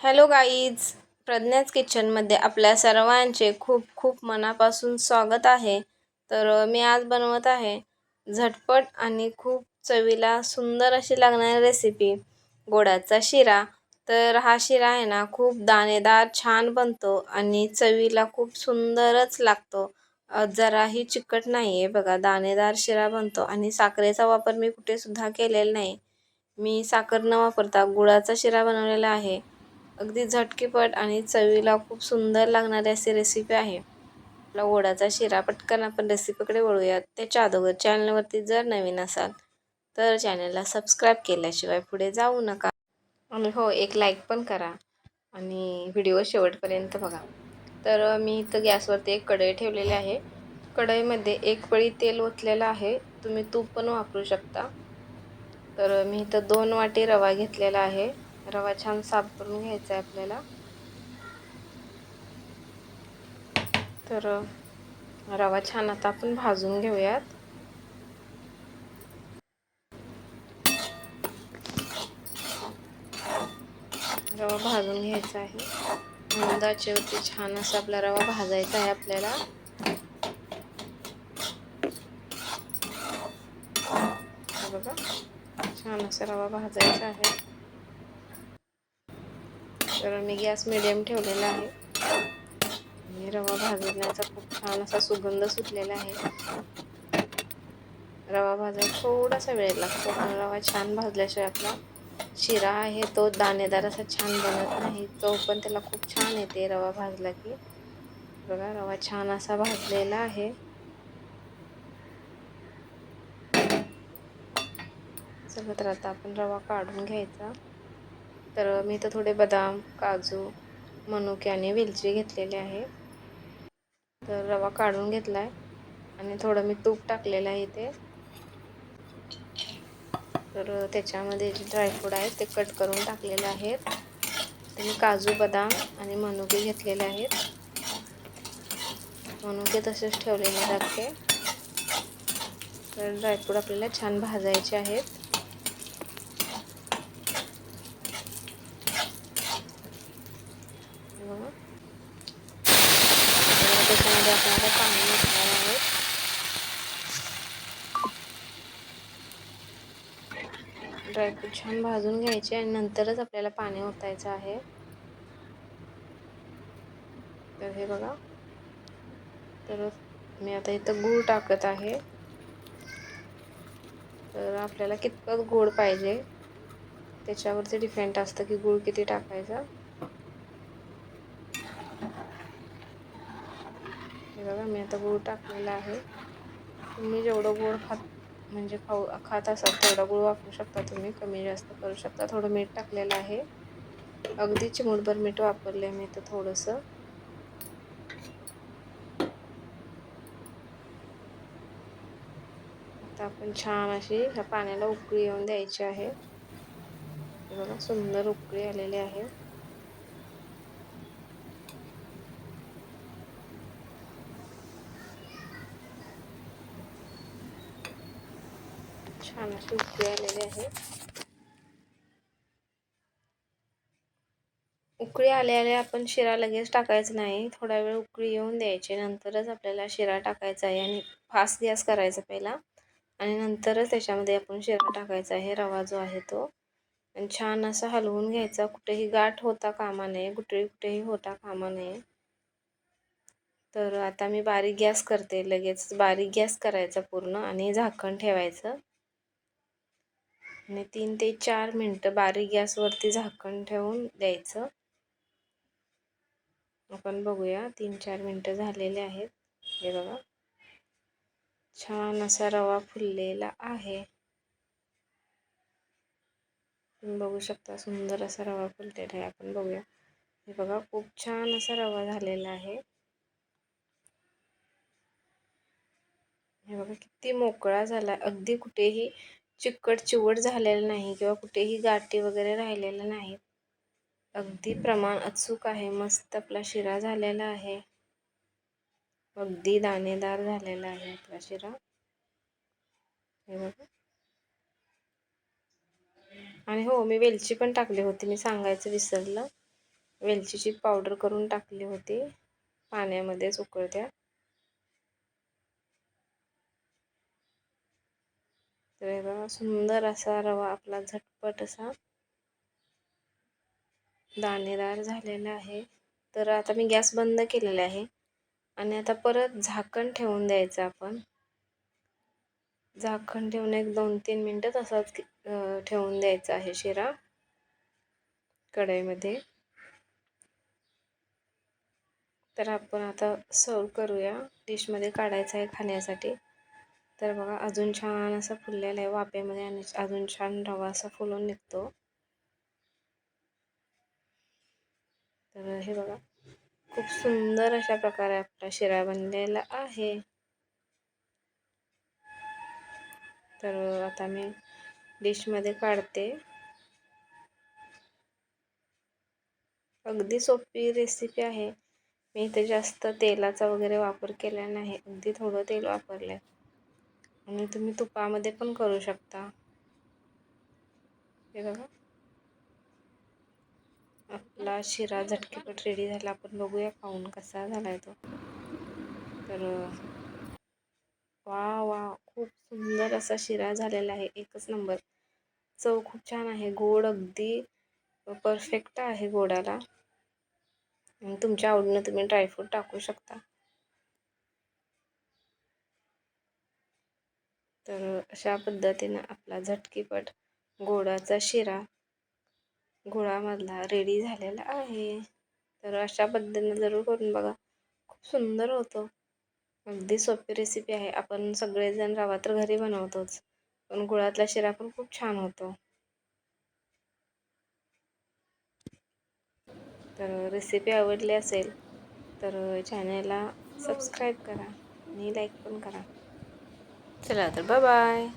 Hello guys प्रज्ञाच किचनमध्ये आपल्या सर्वांचे खूप खूप मनापासून स्वागत आहे. तर मी आज बनवत आहे झटपट आणि खूप चवीला सुंदर अशी लागणारी रेसिपी गोडाचा शिरा. तर हा शिरा आहे ना खूप दाणेदार छान बनतो आणि चवीला खूप सुंदरच लागतो. जराही चिकट नाही आहे बघा दाणेदार शिरा बनतो आणि साखरेचा वापर मी कुठेसुद्धा केलेला नाही. मी साखर न वापरता गुळाचा शिरा बनवलेला आहे. अगदी झटकीपट आणि चवीला खूप सुंदर लागणारी अशी रेसिपी आहे. आपला ओढाचा शिरा पटकन आपण रेसिपीकडे वळूयात. त्याच्या अगोदर चॅनलवरती जर नवीन असाल तर चॅनलला सबस्क्राईब केल्याशिवाय पुढे जाऊ नका. आणि हो एक लाईक पण करा आणि व्हिडिओ शेवटपर्यंत बघा. तर मी इथं गॅसवरती एक कढई ठेवलेली आहे. कढईमध्ये एक पळी तेल ओतलेलं आहे. तुम्ही तूप पण वापरू शकता. तर मी इथं दोन वाटी रवा घेतलेला आहे. रवा छान साफ करून घ्यायचा आहे आपल्याला. तर रवा छान आता आपण भाजून घेऊयात. रवा भाजून घ्यायचा आहे. मंदाच्यावरती छान असा आपला रवा भाजायचा आहे आपल्याला. बघा छान असा रवा भाजायचा आहे. तर मी गॅस मिडियम ठेवलेला आहे. आणि रवा भाजण्याचा खूप छान असा सुगंध सुटलेला आहे. रवा भाजायला थोडासा वेळ लागतो पण रवा छान भाजल्याशिवाय आपला शिरा आहे तो दाणेदार असा छान बनत नाही. तो पण त्याला खूप छान येते रवा भाजला की. बघा रवा छान असा भाजलेला आहे. चला तर आता आपण रवा काढून घ्यायचा. तर मी इथं थोडे बदाम काजू मनुके आणि वेलची घेतलेले आहे. तर रवा काढून घेतला आहे आणि थोडं मी तूप टाकलेलं आहे इथे. तर त्याच्यामध्ये जे ड्रायफ्रूट आहेत ते कट करून टाकलेले आहेत. ते मी काजू बदाम आणि मनुके घेतलेले आहेत. मनुके तसेच ठेवलेले जाते तर ड्रायफ्रूट आपल्याला छान भाजायचे आहेत. त्याच्यामध्ये आपल्याला पाणी मिसळणार आहोत ड्रायफ्रूट छान भाजून घ्यायचे आणि नंतरच आपल्याला पाणी ओतायचं आहे. तर हे बघा. तर मी आता इथं गूळ टाकत आहे. तर आपल्याला कितपत गोड पाहिजे? त्याच्यावरती डिपेंड असतं की गूळ किती टाकायचा. बघा मी आता गूळ टाकलेला आहे. तुम्ही जेवढं गूळ खात म्हणजे खाऊ खात असाल तेवढा गूळ वापरू शकता तुम्ही. कमी जास्त करू शकता. थोडं मीठ टाकलेलं आहे. अगदी चिमूटभर मीठ वापरले मी तर थोडंसं. आता आपण छान अशी ह्या पाण्याला उकळी येऊन द्यायची आहे. बघा सुंदर उकळी आलेली आहे. छान अशी उकळी आलेली आहे. उकळी आल्याने आपण शिरा लगेच टाकायचं नाही. थोडा वेळ उकळी येऊन द्यायची. नंतरच आपल्याला शिरा टाकायचा आहे आणि फास्ट गॅस करायचा पहिला. आणि नंतरच त्याच्यामध्ये आपण शिरा टाकायचा आहे. रवा जो आहे तो. आणि छान असं हलवून घ्यायचा. कुठेही गाठ होता कामा नये. कुठेही कुठेही होता कामा नये. तर आता मी बारीक गॅस करते. लगेच बारीक गॅस करायचा पूर्ण आणि झाकण ठेवायचं. आणि तीन ते चार मिनटं बारीक गॅसवरती झाकण ठेवून द्यायचं. आपण बघूया तीन चार मिनटं झालेले आहेत. हे बघा. छान असा रवा फुललेला आहे. तुम्ही बघू शकता सुंदर असा रवा फुललेला आहे. आपण बघूया. हे बघा खूप छान असा रवा झालेला आहे. हे बघा किती मोकळा झाला. अगदी कुठेही चिकट चिवट झालेलं नाही किंवा कुठेही गाठी वगैरे राहिलेल्या नाहीत अगदी प्रमाण अचूक आहे मस्त आपला शिरा झालेला आहे. अगदी दाणेदार झालेला आहे आपला शिरा. हे बघा. आणि हो मी वेलची पण टाकली होती मी सांगायचं विसरलं. वेलचीची पावडर करून टाकली होती. पाण्यामध्येच उकळत्या. तर हे बघा सुंदर असा रवा आपला झटपट असा दाणेदार झालेला आहे. तर आता मी गॅस बंद केलेला आहे. आणि आता परत झाकण ठेवून द्यायचं आपण. झाकण ठेवून एक दोन तीन मिनटं तसाच ठेवून द्यायचा आहे शिरा कढईमध्ये. तर आपण आता सर्व करूया. डिशमध्ये काढायचं आहे खाण्यासाठी. तर बघा अजून छान असं फुललेलं आहे वापेमध्ये आणि अजून छान रवा असा फुलून निघतो. तर हे बघा खूप सुंदर अशा प्रकारे आपला शिरा बनलेला आहे. तर आता मी डिशमध्ये काढते. अगदी सोपी रेसिपी आहे. मी इथे जास्त तेलाचा वगैरे वापर केला नाही अगदी थोडं तेल वापरलं आणि तुम्ही तुपामध्ये पण करू शकता. हे बघा. आपला शिरा झटकेपट रेडी झाला. आपण बघूया खाऊन कसा झालाय तो. तर वा वा खूप सुंदर असा शिरा झालेला आहे. एकच नंबर. चव खूप छान आहे. गोड अगदी परफेक्ट आहे गोडाला. तुमच्या आवडीनं तुम्ही ड्रायफ्रूट टाकू शकता. तर अशा पद्धतीनं आपला झटकीपट गोडाचा शिरा गुळामधला रेडी झालेला आहे. तर अशा पद्धतीनं जरूर करून बघा. खूप सुंदर होतो. अगदी सोपी रेसिपी आहे. आपण सगळेजण रवा तर घरी बनवतोच. पण गुळातला शिरा पण खूप छान होतो. तर रेसिपी आवडली असेल तर चॅनलला सबस्क्राईब करा आणि लाईक पण करा. चला तर बाय